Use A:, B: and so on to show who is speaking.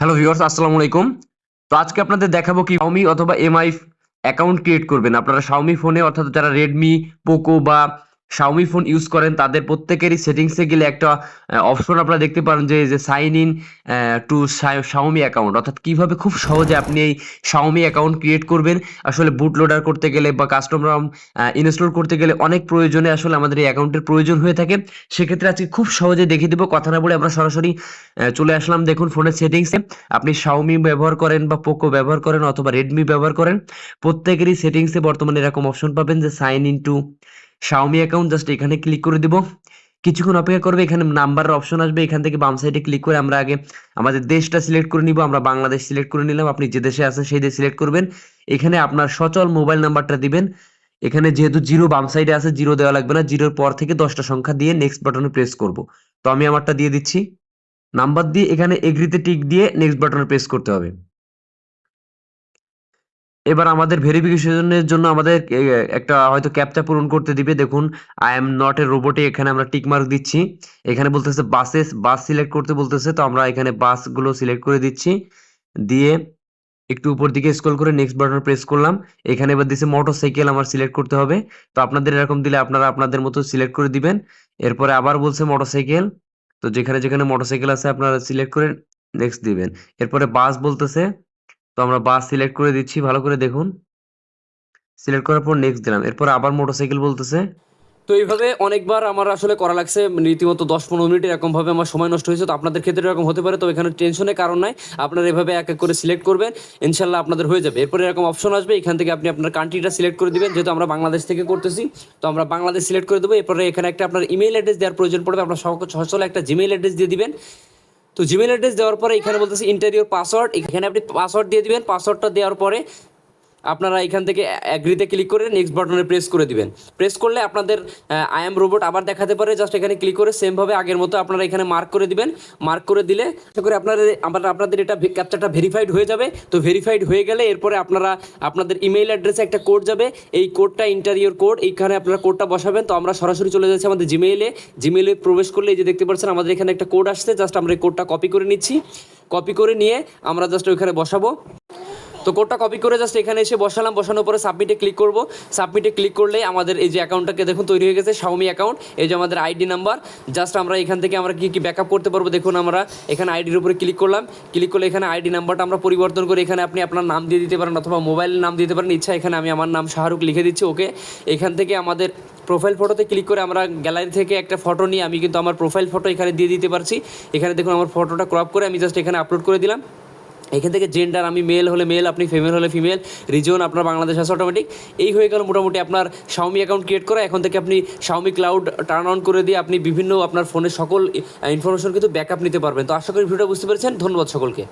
A: Hello viewers আসসালামু আলাইকুম। তো আজকে আপনাদের দেখাবো কি Xiaomi অথবা এমআই অ্যাকাউন্ট ক্রিয়েট করবেন। আপনারা শাওমি ফোনে অর্থাৎ যারা রেডমি পোকো বা Xiaomi ফোন ইউজ করেন, তাদের প্রত্যেকেরই সেটিংসে গেলে একটা অপশন আপনারা দেখতে পারেন যে যে sign in to Xiaomi account অর্থাৎ কীভাবে খুব সহজে আপনি এই শাওমি অ্যাকাউন্ট ক্রিয়েট করবেন। আসলে বুট লোডার করতে গেলে বা কাস্টমার ইনস্টল করতে গেলে অনেক প্রয়োজনে আসলে আমাদের এই অ্যাকাউন্টের প্রয়োজন হয়ে থাকে। সেক্ষেত্রে আজকে খুব সহজে দেখিয়ে দেবো, কথা না বলে আমরা সরাসরি চলে আসলাম দেখুন ফোনের সেটিংসে আপনি শাওমি ব্যবহার করেন বা পোকো ব্যবহার করেন অথবা রেডমি ব্যবহার করেন, প্রত্যেকেরই সেটিংসে বর্তমানে এরকম অপশন পাবেন যে sign in to Xiaomi account just এখানে ক্লিক করে দিব। কিছুক্ষণ অপেক্ষা করবে, এখানে নাম্বারের অপশন আসবে, এখান থেকে বাম সাইডে ক্লিক করে আমরা আগে আমাদের দেশটা সিলেক্ট করে নিব, আমরা বাংলাদেশ সিলেক্ট করে নিলাম, আপনি যে দেশে আছেন সেই দেশ সিলেক্ট করবেন। এখানে আপনার সচল মোবাইল নাম্বারটা দিবেন। এখানে যেহেতু জিরো বাম সাইডে আছে জিরো দেওয়া লাগবে না জিরোর পর থেকে দশটা সংখ্যা দিয়ে নেক্সট বাটনে প্রেস করব। তো আমি আমারটা দিয়ে দিচ্ছি। নাম্বার দিয়ে এখানে এগ্রিতে টিক দিয়ে নেক্সট বাটনে প্রেস করতে হবে। এবার আমাদের ভেরিফিকেশনের জন্য আমাদের একটা হয়তো ক্যাপচা পূরণ করতে দিবে। দেখুন আই এম নট এ রোবটে এখানে আমরা টিক মার্ক দিচ্ছি। এখানে বলতেছে বাসেস বাস সিলেক্ট করতে বলতেছে, তো আমরা এখানে বাসগুলো সিলেক্ট করে দিচ্ছি। দিয়ে একটু উপর দিকে স্ক্রল করে নেক্সট বাটন প্রেস করলাম। এখানে এবার দিছে মোটরসাইকেল আমার সিলেক্ট করতে হবে। তো আপনাদের এরকম দিলে আপনারা আপনাদের মতো সিলেক্ট করে দিবেন। এরপরে আবার বলছে মোটরসাইকেল তো যেখানে যেখানে মোটরসাইকেল আছে আপনারা সিলেক্ট করে নেক্সট দিবেন। এরপরে বাস বলতেছে তো আমরা বাস সিলেক্ট করে দিচ্ছি, ভালো করে দেখুন। সিলেক্ট করার পর নেক্সট দিলাম। এরপর আবার মোটরসাইকেল বলতেছে।
B: তো এইভাবে অনেকবার আমার আসলে করা লাগছে, রীতিমতো দশ পনেরো মিনিট এরকমভাবে আমার সময় নষ্ট হয়েছে, তো আপনাদের ক্ষেত্রে এরকম হতে পারে তো এখানে টেনশনের কারণ নাই। আপনারা এভাবে এক এক করে সিলেক্ট করবেন, ইনশাল্লাহ আপনাদের হয়ে যাবে। এরপরে এরকম অপশন আসবে, এখান থেকে আপনি আপনার কান্ট্রিটা সিলেক্ট করে দিবেন, যেহেতু আমরা বাংলাদেশ থেকে করতেছি, তো আমরা বাংলাদেশ সিলেক্ট করে দেবো। এরপরে এখানে একটা আপনার ইমেল অ্যাড্রেস দেওয়ার প্রয়োজন পড়বে, আপনার সচল একটা জিমেইল অ্যাড্রেস দিয়ে দিবেন। তো জিমেল অ্যাড্রেস দেওয়ার পরে এখানে বলতেছে ইন্টারিয়র পাসওয়ার্ড এখানে আপনি পাসওয়ার্ড দিয়ে দিবেন পাসওয়ার্ডটা দেওয়ার পরে আপনারা এখান থেকে অ্যাগ্রিতে ক্লিক করে নেক্সট বাটনে প্রেস করে দিবেন। প্রেস করলে আপনাদের আই এম রোবট আবার দেখাতে পারে জাস্ট এখানে ক্লিক করে সেমভাবে আগের মতো আপনারা এখানে মার্ক করে দিবেন। মার্ক করে দিলে, আশা করি আপনাদের আবার আপনাদের এটা ক্যাপচারটা ভেরিফাইড হয়ে যাবে। তো ভেরিফাইড হয়ে গেলে এরপরে আপনারা, আপনাদের ইমেইল অ্যাড্রেসে একটা কোড যাবে। এই কোডটা ইন্টারিয়র কোড এইখানে আপনারা কোডটা বসাবেন। তো আমরা সরাসরি চলে যাচ্ছি আমাদের জিমেইলে জিমেইলে প্রবেশ করলে এই যে দেখতে পাচ্ছেন, আমাদের এখানে একটা কোড আসছে। জাস্ট আমরা এই কোডটা কপি করে নিচ্ছি। কপি করে নিয়ে আমরা জাস্ট ওইখানে বসাবো। তো কোডটা কপি করে জাস্ট এখানে এসে বসালাম, বসানোর পরে সাবমিটে ক্লিক করব। সাবমিটে ক্লিক করলে আমাদের এই যে অ্যাকাউন্টটাকে দেখুন তৈরি হয়ে গেছে শাওমি অ্যাকাউন্ট এই যে আমাদের আইডি নাম্বার জাস্ট আমরা এখান থেকে আমরা কী কী ব্যাকআপ করতে পারব দেখুন আমরা এখানে আইডির উপরে ক্লিক করলাম। ক্লিক করলে এখানে আইডি নাম্বারটা আমরা পরিবর্তন করে এখানে আপনি আপনার নাম দিয়ে দিতে পারেন অথবা মোবাইলের নাম দিতে পারেন। ইচ্ছা এখানে আমি আমার নাম শাহরুখ লিখে দিচ্ছি ওকে এখান থেকে আমাদের প্রোফাইল ফটোতে ক্লিক করে আমরা গ্যালারি থেকে একটা ফটো নিয়ে আমি কিন্তু আমার প্রোফাইল ফটো এখানে দিয়ে দিতে পারছি। এখানে দেখুন আমার ফটোটা ক্রপ করে আমি জাস্ট এখানে আপলোড করে দিলাম। এখান থেকে জেন্ডার আমি মেল হলে মেল আপনি ফিমেল হলে ফিমেল রিজন আপনার বাংলাদেশ আছে অটোমেটিক এই হয়ে গেল মোটামুটি আপনার শাওমি অ্যাকাউন্ট ক্রিয়েট করা। এখন থেকে আপনি শাওমি ক্লাউড টার্ন অন করে দিয়ে আপনি বিভিন্ন আপনার ফোনের সকল ইনফরমেশন কিন্তু ব্যাকআপ নিতে পারবেন। তো আশা করি ভিডিওটা বুঝতে পেরেছেন। ধন্যবাদ সকলকে।